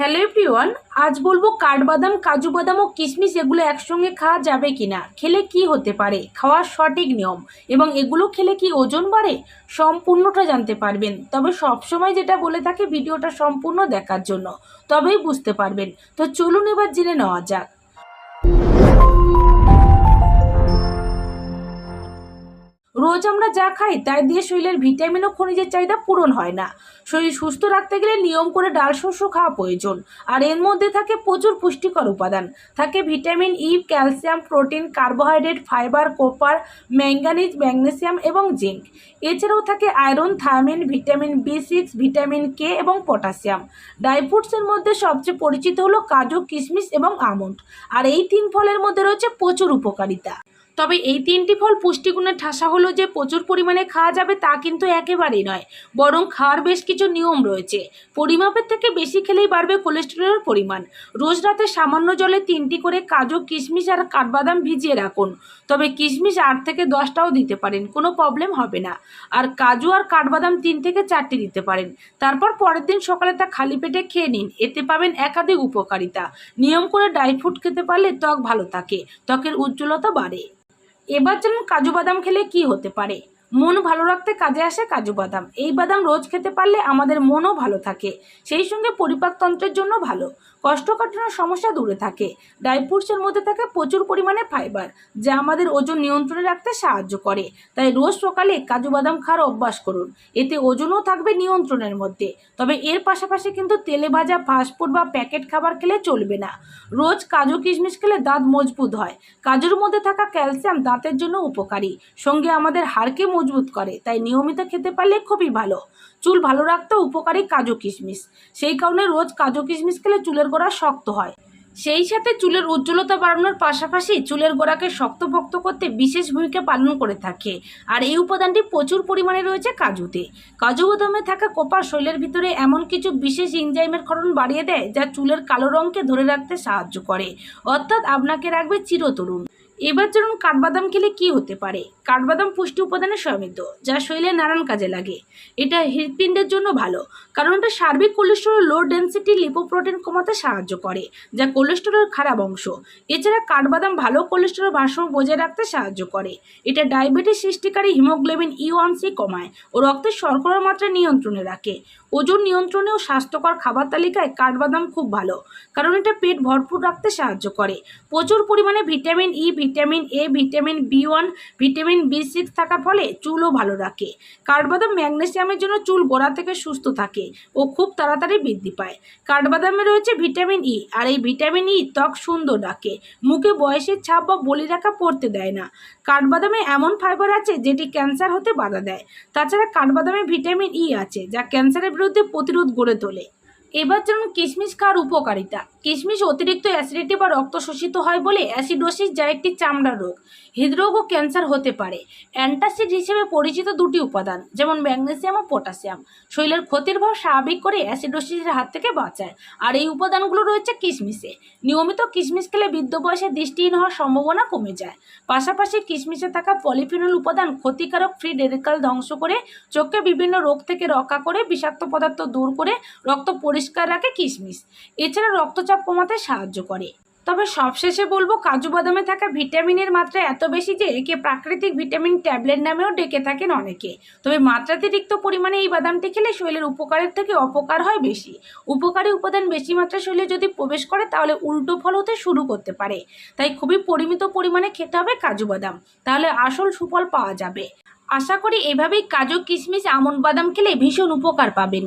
Hello everyone, আজ বলব কাঠবাদাম কাজু বাদাম ও কিশমিশ এগুলো একসঙ্গে খাওয়া যাবে কিনা? খেলে কি হতে পারে? খাওয়ার সঠিক নিয়ম এবং এগুলো খেলে কি ওজন বাড়ে? সম্পূর্ণটা জানতে পারবেন। তবে সবসময় যেটা বলে থাকে, ভিডিওটা সম্পূর্ণ দেখার জন্য। তবেই বুঝতে পারবেন। তো চলুন এবার জেনে নেওয়া যাক। রোজ আমরা যা খাই, তাই দিয়ে শরীরের ভিটামিন ও খনিজের চাহিদা পূরণ হয় না। শরীর সুস্থ রাখতে গেলে নিয়ম করে ডাল শস্য খাওয়া প্রয়োজন। আর এর মধ্যে থাকে প্রচুর পুষ্টিকর উপাদান। থাকে vitamin E, calcium, protein, carbohydrate, fibre, copper manganese magnesium এবং জিঙ্ক। এছাড়াও থাকে iron, thiamine, vitamin B six, vitamin K এবং পটাশিয়াম। ড্রাই ফ্রুটসের মধ্যে সবচেয়ে পরিচিত হলো কাজু কিশমিশ এবং আমন্ড। আর এই তিন ফলের মধ্যে রয়েছে প্রচুর উপকারিতা। তবে এই তিনটি ফল পুষ্টিগুণের ঠাসা হলো যে প্রচুর পরিমাণে খাওয়া যাবে তা কিন্তু একেবারেই নয়, বরং খাওয়ার বেশ কিছু নিয়ম রয়েছে। পরিমাপের থেকে বেশি খেলেই বাড়বে কোলেস্টেরলের পরিমাণ। রোজ রাতে সামান্য জলে তিনটি করে কাজু, কিশমিশ আর কাঠবাদাম ভিজিয়ে রাখুন। তবে কিশমিশ আট থেকে দশটাও দিতে পারেন, কোনো প্রবলেম হবে না। আর কাজু আর কাঠবাদাম তিন থেকে চারটি দিতে পারেন। তারপর পরের দিন সকালে তা খালি পেটে খেয়ে নিন। এতে পাবেন একাধিক উপকারিতা। নিয়ম করে ড্রাই ফ্রুট খেতে পারলে ত্বক ভালো থাকে, ত্বকের উজ্জ্বলতা বাড়ে। এবার যেমন কাজু বাদাম খেলে কি হতে পারে? মন ভালো রাখতে কাজে আসে কাজু বাদাম। এই বাদাম রোজ খেতে পারলে আমাদের মনও ভালো থাকে। সেই সঙ্গে পরিপাকতন্ত্রের জন্য ভালো। কোষ্ঠকাঠিন্যের সমস্যা দূরে থাকে। ড্রাই ফ্রুটসের মধ্যে থাকে প্রচুর পরিমাণে ফাইবার, যা আমাদের ওজন নিয়ন্ত্রণে রাখতে সাহায্য করে। তাই রোজ সকালে কাজু বাদাম খাওয়ার অভ্যাস করুন। এতে ওজনও থাকবে নিয়ন্ত্রণের মধ্যে। তবে এর পাশাপাশি কিন্তু তেলে ভাজা ফাস্টফুড বা প্যাকেট খাবার খেলে চলবে না। রোজ কাজু কিশমিশ খেলে দাঁত মজবুত হয়। কাজুর মধ্যে থাকা ক্যালসিয়াম দাঁতের জন্য উপকারী। সঙ্গে আমাদের হাড়কে মজবুত করে, তাই নিয়মিত খেতে পারলে খুবই ভালো। চুল ভালো রাখতে উপকারী কাজু কিশমিশ। সেই কারণে রোজ কাজু কিশমিশ খেলে চুলের গোড়া শক্ত হয়। সেই সাথে চুলের উজ্জ্বলতা বাড়ানোর পাশাপাশি চুলের গোড়াকে শক্তপোক্ত করতে বিশেষ ভূমিকা পালন করে থাকে। আর এই উপাদানটি প্রচুর পরিমাণে রয়েছে কাজুতে। কাজু বাদামে থাকা কোপা শৈলের ভিতরে এমন কিছু বিশেষ ইনজাইমের ক্ষরণ বাড়িয়ে দেয় যা চুলের কালো রঙকে ধরে রাখতে সাহায্য করে। অর্থাৎ আপনাকে রাখবে চিরতরুণ। এবার চলুন কাঠবাদাম খেলে কি হতে পারে? কাঠবাদাম পুষ্টি উপাদানে সমৃদ্ধ, যা শরীরে নানান কাজে লাগে। এটা হৃৎপিণ্ডের জন্য ভালো, কারণ এটা সার্বিক কোলেস্টেরল লো ডেন্সিটি লিপোপ্রোটিন কমাতে সাহায্য করে, যা কোলেস্টেরল খারাপ অংশ। এছাড়া কাঠবাদাম ভালো কোলেস্টেরল ভারসাম্য বজায় রাখতে সাহায্য করে। এটা ডায়াবেটিস সৃষ্টিকারী হিমোগ্লোবিন ই ওয়ান সি কমায় ও রক্তের শর্করার মাত্রা নিয়ন্ত্রণে রাখে। ওজন নিয়ন্ত্রণে ও স্বাস্থ্যকর খাবার তালিকায় কাঠবাদাম খুব ভালো, কারণ এটা পেট ভরপুর রাখতে সাহায্য করে। প্রচুর পরিমাণে vitamin E vitamin A vitamin B one vitamin B six থাকার ফলে চুলও ভালো রাখে। কাঠবাদাম ম্যাগনেসিয়ামের জন্য চুল গোড়া থেকে সুস্থ থাকে ও খুব তাড়াতাড়ি বৃদ্ধি পায়। কাঠবাদামে রয়েছে ভিটামিন ই আর এই ভিটামিন ই ত্বক সুন্দর রাখে। মুখে বয়সের ছাপ বা বলি রাখা পড়তে দেয় না। কাঠবাদামে এমন ফাইবার আছে যেটি ক্যান্সার হতে বাধা দেয়। তাছাড়া কাঠবাদামে ভিটামিন ই আছে যা ক্যান্সারের বিরুদ্ধে প্রতিরোধ গড়ে তোলে। এবার যেমন কিশমিশ খাওয়ার উপকারিতা। কিশমিশ অতিরিক্ত অ্যাসিডিটি বা রক্ত শোষিত হয় বলে অ্যাসিডোসিস যা একটি চামড়ার রোগ। হৃদরোগ ও ক্যান্সার হতে পারে। অ্যান্টাসিড হিসেবে পরিচিত দুটি উপাদান, যেমন ম্যাগনেসিয়াম ও পটাশিয়াম শরীরের ক্ষতির ভাব স্বাভাবিক করে অ্যাসিডোসিসের হাত থেকে বাঁচায়। আর এই উপাদানগুলো রয়েছে কিশমিশে। নিয়মিত কিশমিশ খেলে বৃদ্ধ বয়সে দৃষ্টিহীন হওয়ার সম্ভাবনা কমে যায়। পাশাপাশি কিশমিশে থাকা পলিফিনল উপাদান ক্ষতিকারক ফ্রি রেডিকাল ধ্বংস করে চোখকে বিভিন্ন রোগ থেকে রক্ষা করে, বিষাক্ত পদার্থ দূর করে, রক্ত পরিষ্কার রাখে কিশমিশ। এছাড়া রক্তচাপ কমাতে সাহায্য করে। তবে সবশেষে বলব, কাজু বাদামে থাকা ভিটামিনের মাত্রা এত বেশি যে একে প্রাকৃতিক ভিটামিন ট্যাবলেট নামেও ডেকে থাকেন অনেকে। তবে মাত্রাতিরিক্ত পরিমাণে এই বাদামটি খেলে শরীরের উপকারের থেকে অপকার হয় বেশি। উপকারী উপাদান বেশি মাত্রা শরীরে যদি প্রবেশ করে, তাহলে উল্টো ফল হতে শুরু করতে পারে। তাই খুবই পরিমিত পরিমাণে খেতে হবে কাজু বাদাম। তাহলে আসল সুফল পাওয়া যাবে। আশা করি এভাবেই কাজু, কিশমিশ আমন্ড বাদাম খেলে ভীষণ উপকার পাবেন।